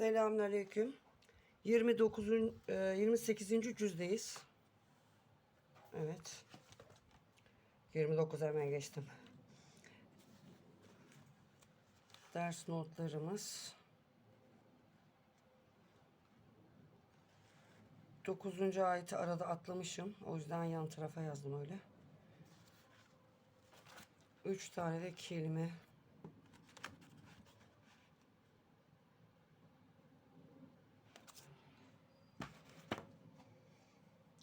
Selamünaleyküm. 29. e, 28. cüzdeyiz. Evet. 29 hemen geçtim. Ders notlarımız. 9. ayeti arada atlamışım. O yüzden yan tarafa yazdım öyle. 3 tane de kelime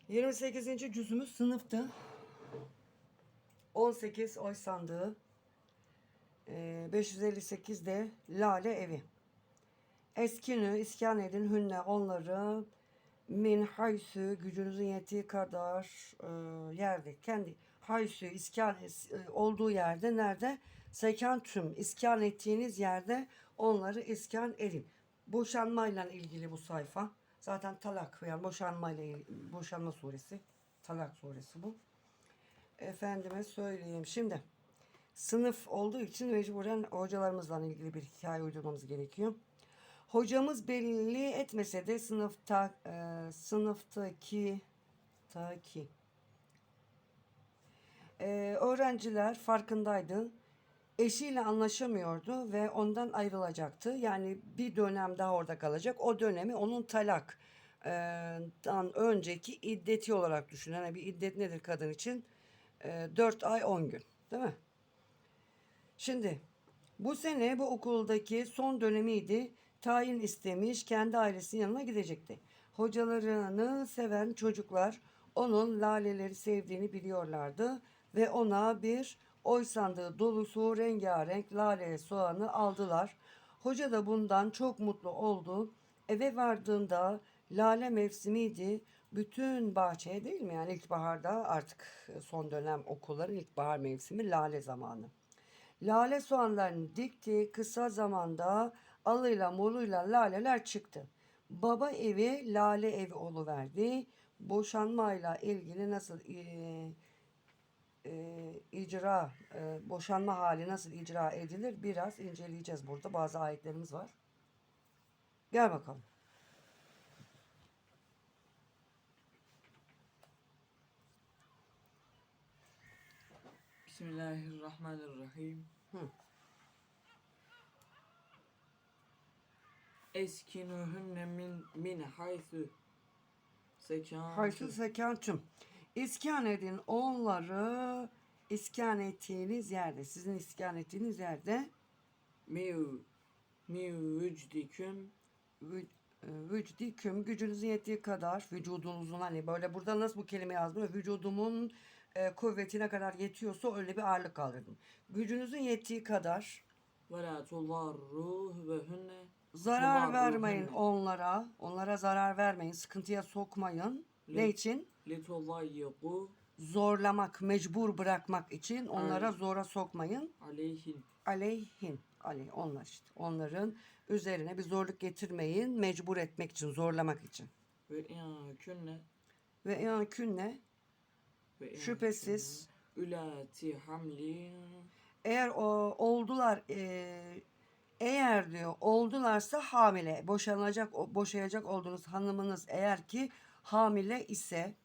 28. cüzümüz sınıftı. 18 oy sandığı. Ee, 558 de lale evi. Eskinü iskan edin hünne onları min haysu gücünüzün yettiği kadar e, yerde kendi haysu iskan e, olduğu yerde nerede sekan tüm iskan ettiğiniz yerde onları iskan edin. Boşanmayla ilgili bu sayfa. Zaten talak veya boşanmayla il- boşanma suresi. Talak suresi bu. Efendime söyleyeyim. Şimdi sınıf olduğu için mecburen hocalarımızla ilgili bir hikaye uydurmamız gerekiyor. Hocamız belli etmese de sınıfta e, sınıftaki taki e, öğrenciler farkındaydı. Eşiyle anlaşamıyordu ve ondan ayrılacaktı. Yani bir dönem daha orada kalacak. O dönemi onun talak dan önceki iddeti olarak düşün. Yani bir iddet nedir kadın için? E, 4 ay 10 gün. Değil mi? Şimdi bu sene bu okuldaki son dönemiydi. Tayin istemiş, kendi ailesinin yanına gidecekti. Hocalarını seven çocuklar onun laleleri sevdiğini biliyorlardı ve ona bir oy sandığı dolusu rengarenk lale soğanı aldılar. Hoca da bundan çok mutlu oldu. Eve vardığında lale mevsimiydi. Bütün bahçeye değil mi yani ilkbaharda artık son dönem okulların ilkbahar mevsimi lale zamanı. Lale soğanlarını dikti. Kısa zamanda alıyla moruyla laleler çıktı. Baba evi lale evi oluverdi. Boşanmayla ilgili nasıl e, e, icra, e, boşanma hali nasıl icra edilir biraz inceleyeceğiz burada. Bazı ayetlerimiz var. Gel bakalım. Bismillahirrahmanirrahim. Hı. Eskinuhunne min min haythu sekan Haysu sekantüm. İskan edin onları iskan ettiğiniz yerde, sizin iskan ettiğiniz yerde miu miu vücdiküm vü- e, vücdiküm gücünüzün yettiği kadar vücudunuzun hani böyle burada nasıl bu kelime yazmıyor vücudumun e, kuvvetine kadar yetiyorsa öyle bir ağırlık kaldırdım. Gücünüzün yettiği kadar ve la tudarru ve hunne zarar vermeyin onlara. Onlara zarar vermeyin. Sıkıntıya sokmayın. Ne için? litudayyiqu Zorlamak, mecbur bırakmak için onlara zora sokmayın. aleyhin Aleyhin. Aleyh onlar işte. Onların üzerine bir zorluk getirmeyin. Mecbur etmek için, zorlamak için. ve künne Ve yani künne ve Şüphesiz. künne ulati hamlin eğer o oldular e, eğer diyor oldularsa hamile boşanacak boşayacak olduğunuz hanımınız eğer ki hamile ise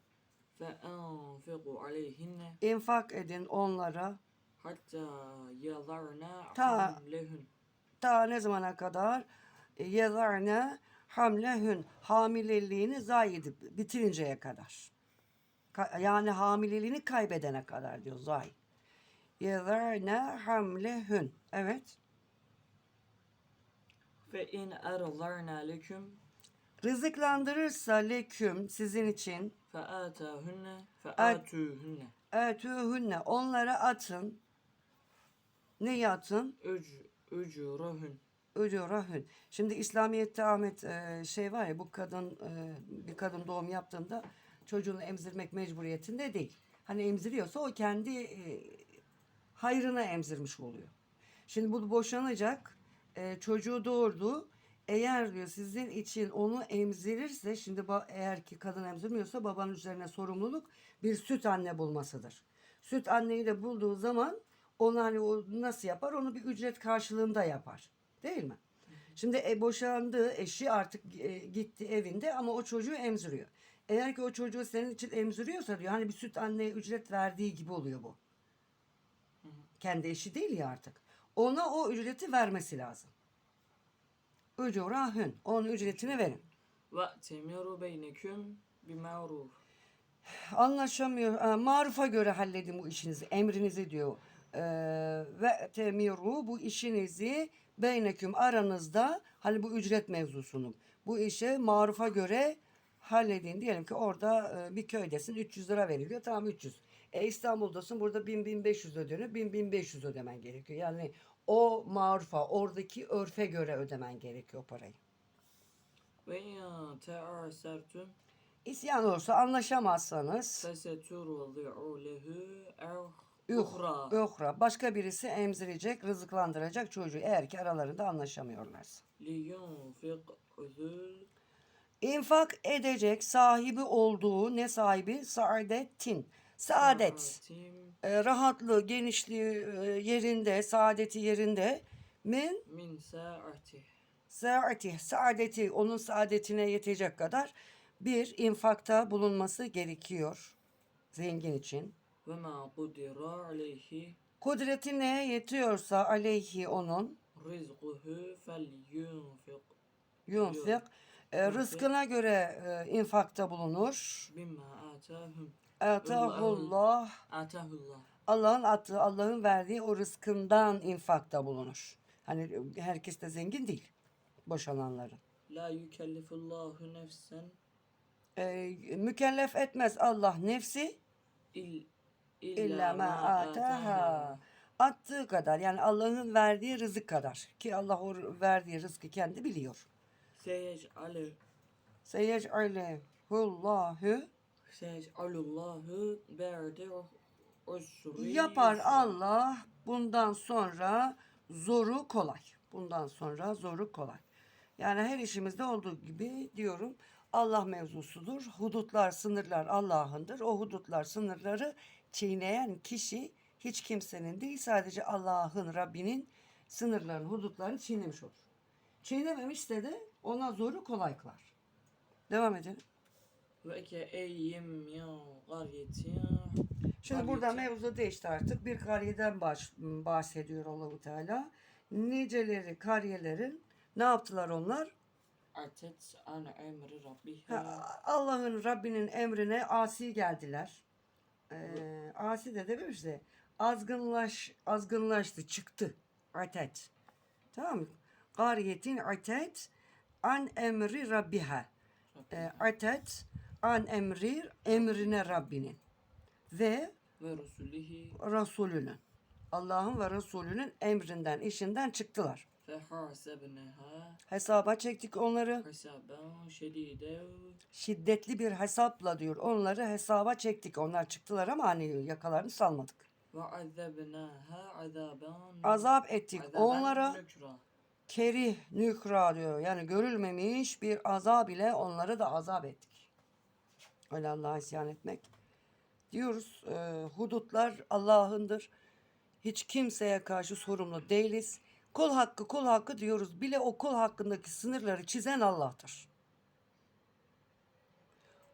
infak edin onlara Ta- ta ne zamana kadar e, yazarına hamlehün hamileliğini zayi edip bitirinceye kadar. Ka- yani hamileliğini kaybedene kadar diyor zayi. Yazarına hamlehün. Evet. fe in erdarna leküm Rızıklandırırsa leküm sizin için fe'atâhünne fe'atûhünne etûhünne onlara atın. Neyi atın? Ücurahün. Ücurahün. Şimdi İslamiyet'te Ahmet e, şey var ya bu kadın e, bir kadın doğum yaptığında çocuğunu emzirmek mecburiyetinde değil. Hani emziriyorsa o kendi e, hayrına emzirmiş oluyor. Şimdi bu boşanacak. Çocuğu doğurdu. Eğer diyor sizin için onu emzirirse şimdi eğer ki kadın emzirmiyorsa babanın üzerine sorumluluk bir süt anne bulmasıdır. Süt anneyi de bulduğu zaman onu hani o nasıl yapar? Onu bir ücret karşılığında yapar. Değil mi? Şimdi e, boşandığı eşi artık e, gitti evinde ama o çocuğu emziriyor. Eğer ki o çocuğu senin için emziriyorsa diyor hani bir süt anneye ücret verdiği gibi oluyor bu. Kendi eşi değil ya artık. Ona o ücreti vermesi lazım ücurahün. Onun ücretini verin. Ve temiru beyneküm bimaruf. Anlaşamıyor. Ee, marufa göre halledin bu işinizi. Emrinizi diyor. Ee, ve temiru bu işinizi beyneküm aranızda hani bu ücret mevzusunu bu işe marufa göre halledin. Diyelim ki orada e, bir köydesin 300 lira veriliyor. Tamam 300. E İstanbul'dasın burada 1000-1500 ödeniyor. 1000-1500 ödemen gerekiyor. Yani o marufa oradaki örfe göre ödemen gerekiyor o parayı. وَاِنْ تَعَسَرْتُمْ İsyan olursa anlaşamazsanız فَسَتُرْضِعُ لَهُ Yuh, اُخْرَى yuhra. Başka birisi emzirecek, rızıklandıracak çocuğu eğer ki aralarında anlaşamıyorlarsa. لِيُنْفِقْ ذُو İnfak edecek sahibi olduğu ne sahibi? Saadetin. saadet, ee, rahatlığı, genişliği e, yerinde, saadeti yerinde. Min, min saati. Saati, saadeti, onun saadetine yetecek kadar bir infakta bulunması gerekiyor zengin için. Ve ma kudira aleyhi. Kudretine yetiyorsa aleyhi onun. Rizquhu fel yunfik. Yunfik. E, rızkına göre e, infakta bulunur. Bimma atahum Etahullah. Atahullah. Allah'ın attığı, Allah'ın verdiği o rızkından infakta bulunur. Hani herkes de zengin değil boşananların. La yükellifullahu nefsen. Ee, mükellef etmez Allah nefsi İl, illa, illa ma ataha. Attığı kadar yani Allah'ın verdiği rızık kadar ki Allah o verdiği rızkı kendi biliyor. Seyec alev. Seyec alevhullahu Yapar Allah bundan sonra zoru kolay. Bundan sonra zoru kolay. Yani her işimizde olduğu gibi diyorum Allah mevzusudur. Hudutlar, sınırlar Allah'ındır. O hudutlar, sınırları çiğneyen kişi hiç kimsenin değil sadece Allah'ın, Rabbinin sınırlarını, hudutlarını çiğnemiş olur. Çiğnememişse de ona zoru kolay kılar. Devam edelim. Ve ke eyyim ya gariyeti Şimdi burada mevzu değişti artık. Bir kariyeden baş, bahsediyor Allahu Teala. Niceleri, kariyelerin ne yaptılar onlar? Atet an emri rabbiha. Allah'ın Rabbinin emrine asi geldiler. Ee, asi de dememiş de azgınlaş, azgınlaştı, çıktı. Atet. Tamam mı? Kariyetin atet an emri rabbiha. E, atet an emri emrine Rabbinin ve ve Resulihi Resulünün Allah'ın ve Resulünün emrinden işinden çıktılar. Hesaba çektik onları. Şiddetli bir hesapla diyor onları hesaba çektik. Onlar çıktılar ama hani yakalarını salmadık. Azap ettik onlara kerih nükra diyor. Yani görülmemiş bir azab ile onları da azap ettik. Öyle Allah'a isyan etmek. Diyoruz e, hudutlar Allah'ındır. Hiç kimseye karşı sorumlu değiliz. Kul hakkı kul hakkı diyoruz. Bile o kul hakkındaki sınırları çizen Allah'tır.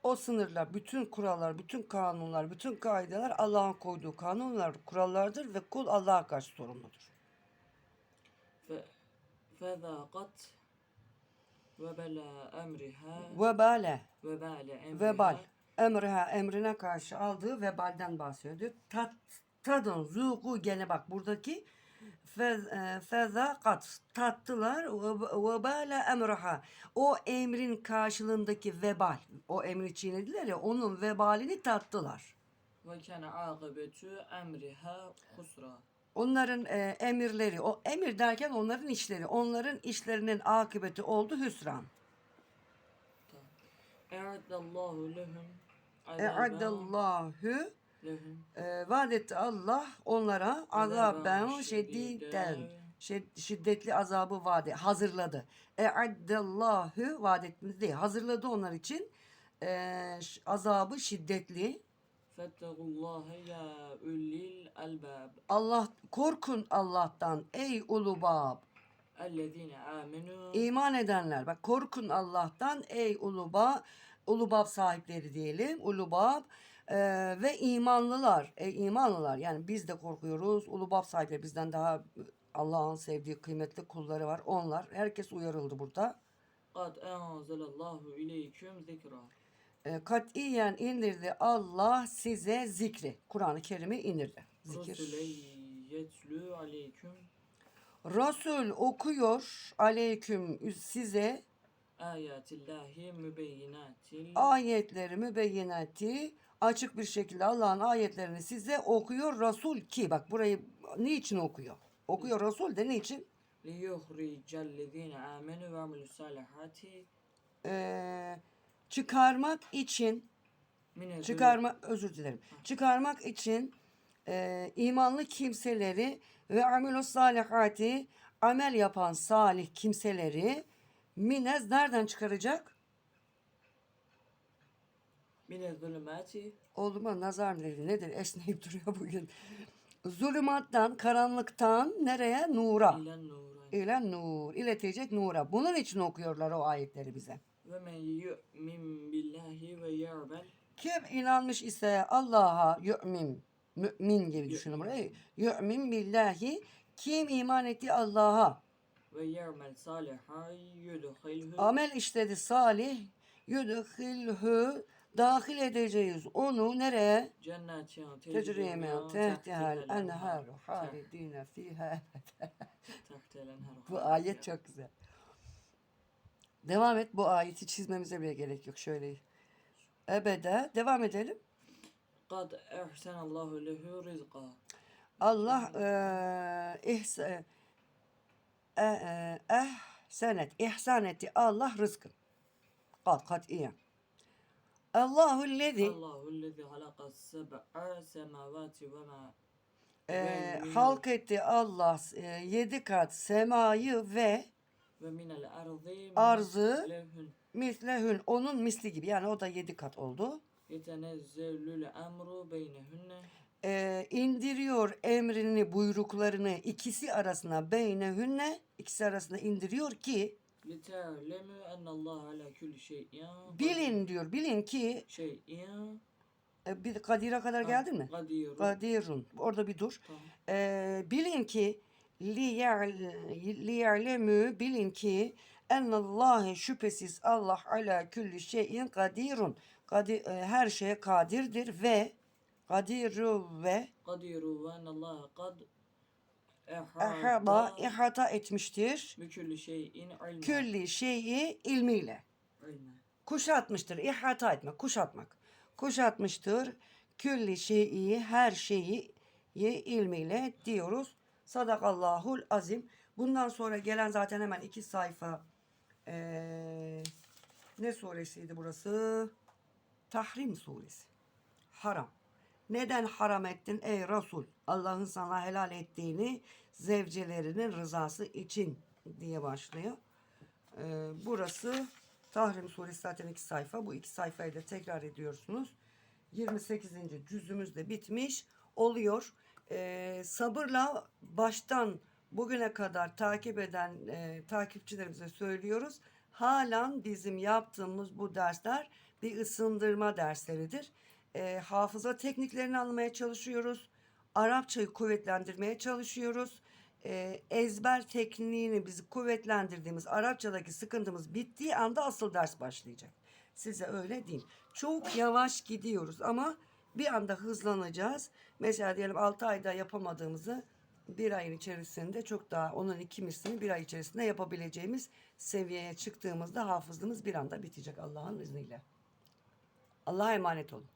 O sınırlar, bütün kurallar, bütün kanunlar, bütün kaideler Allah'ın koyduğu kanunlar, kurallardır ve kul Allah'a karşı sorumludur. Fe, fezâgat Vebala emriha. Vebale. Vebale emriha. Vebal. Emriha emrine karşı aldığı vebalden bahsediyor. Diyor. Tat, tadın zuku gene bak buradaki e, fezakat tattılar vebale emriha. O emrin karşılığındaki vebal. O emri çiğnediler ya onun vebalini tattılar. Ve kene akıbetü emriha husra onların e, emirleri, o emir derken onların işleri, onların işlerinin akıbeti oldu hüsran. E'addallahu lehum E'addallahu e, vaad etti Allah onlara azaben şediden şiddetli azabı vaade hazırladı. E'addallahu vaad ettiniz değil. Hazırladı onlar için e, azabı şiddetli Allah korkun Allah'tan ey ulubab. Ellezine. İman edenler. Bak korkun Allah'tan ey uluba ulubab sahipleri diyelim. Ulubab e, ee, ve imanlılar. E, imanlılar. Yani biz de korkuyoruz. Ulubab sahipleri bizden daha e, Allah'ın sevdiği kıymetli kulları var. Onlar. Herkes uyarıldı burada. Kad enzelallahu ileyküm zikra. E, katiyen indirdi Allah size zikri. Kur'an-ı Kerim'i indirdi. Zikir. Yetlü aleyküm Resul okuyor aleyküm size ayatillahi mübeyyinatil ayetleri mübeyyinati açık bir şekilde Allah'ın ayetlerini size okuyor Resul ki bak burayı niçin okuyor? Okuyor Resul de niçin? liyuhricellezine amenu ve amilus salihati Ee, çıkarmak için minel çıkarma özür dilerim. Çıkarmak için e, imanlı kimseleri ve amilus salihati amel yapan salih kimseleri minez nereden çıkaracak? minel zulümati Oğluma nazar dedi nedir esneyip duruyor bugün. Zulümattan, karanlıktan nereye? Nura. ilen nura. İle nur. iletecek nura. Bunun için okuyorlar o ayetleri bize. Ve men yu'min billahi ve ya'bel Kim inanmış ise Allah'a yu'min, mümin gibi düşünün burayı. Yu'min billahi. Kim iman etti Allah'a, ve ya'mel salihan yudkhilhu amel işledi salih, yudhilhu, dahil edeceğiz onu nereye? cennetin Tecri min min tehtihal tahtiha'l enharu enhar. halidine fiha. Bu ayet çok güzel. Devam et. Bu ayeti çizmemize bile gerek yok. Şöyle. Ebede. Devam edelim. Kad ehsenallahu lehu rizqa. Allah eee ihs e, e, ehsenet, ihsan etti. Allah rızkın. Kat katiyen. Allahu lezi Allahu lezi halaka seb'a semavati ve ma Ve- halk etti Allah e, yedi kat semayı ve Arzı mislehün. mislehün. Onun misli gibi. Yani o da yedi kat oldu. Yetenezzelül. Ee, indiriyor emrini buyruklarını ikisi arasına beyne beynehünne ikisi arasında indiriyor ki Bilin diyor. Bilin ki ee, bir Kadir'e kadar geldin mi? Kadirun. Orada bir dur. Ee, bilin ki liya'lemü bilin ki ennallâhe şüphesiz Allah ala külli şeyin kadirun. Kadir, e, her şeye kadirdir ve kadiru ve kadiru ve ennallâhe kad ehada ihata etmiştir. Külli şeyin ilmi. Külli şeyi ilmiyle. İlmi. Kuşatmıştır. İhata etmek, kuşatmak. Kuşatmıştır. Külli şeyi her şeyi ilmiyle diyoruz. Sadakallahul azim. Bundan sonra gelen zaten hemen iki sayfa eee, ne suresiydi burası? Tahrim suresi. Haram. Neden haram ettin ey Resul? Allah'ın sana helal ettiğini zevcelerinin rızası için diye başlıyor. Ee, burası Tahrim suresi zaten iki sayfa. Bu iki sayfayı da tekrar ediyorsunuz. 28. cüzümüz de bitmiş oluyor. Ee, sabırla baştan bugüne kadar takip eden e, takipçilerimize söylüyoruz. Halen bizim yaptığımız bu dersler bir ısındırma dersleridir. Ee, hafıza tekniklerini anlamaya çalışıyoruz. Arapçayı kuvvetlendirmeye çalışıyoruz. Ee, ezber tekniğini bizi kuvvetlendirdiğimiz Arapçadaki sıkıntımız bittiği anda asıl ders başlayacak. Size öyle diyeyim. Çok yavaş gidiyoruz ama bir anda hızlanacağız. Mesela diyelim 6 ayda yapamadığımızı bir ayın içerisinde çok daha onun iki mislini bir ay içerisinde yapabileceğimiz seviyeye çıktığımızda hafızlığımız bir anda bitecek Allah'ın izniyle. Allah'a emanet olun.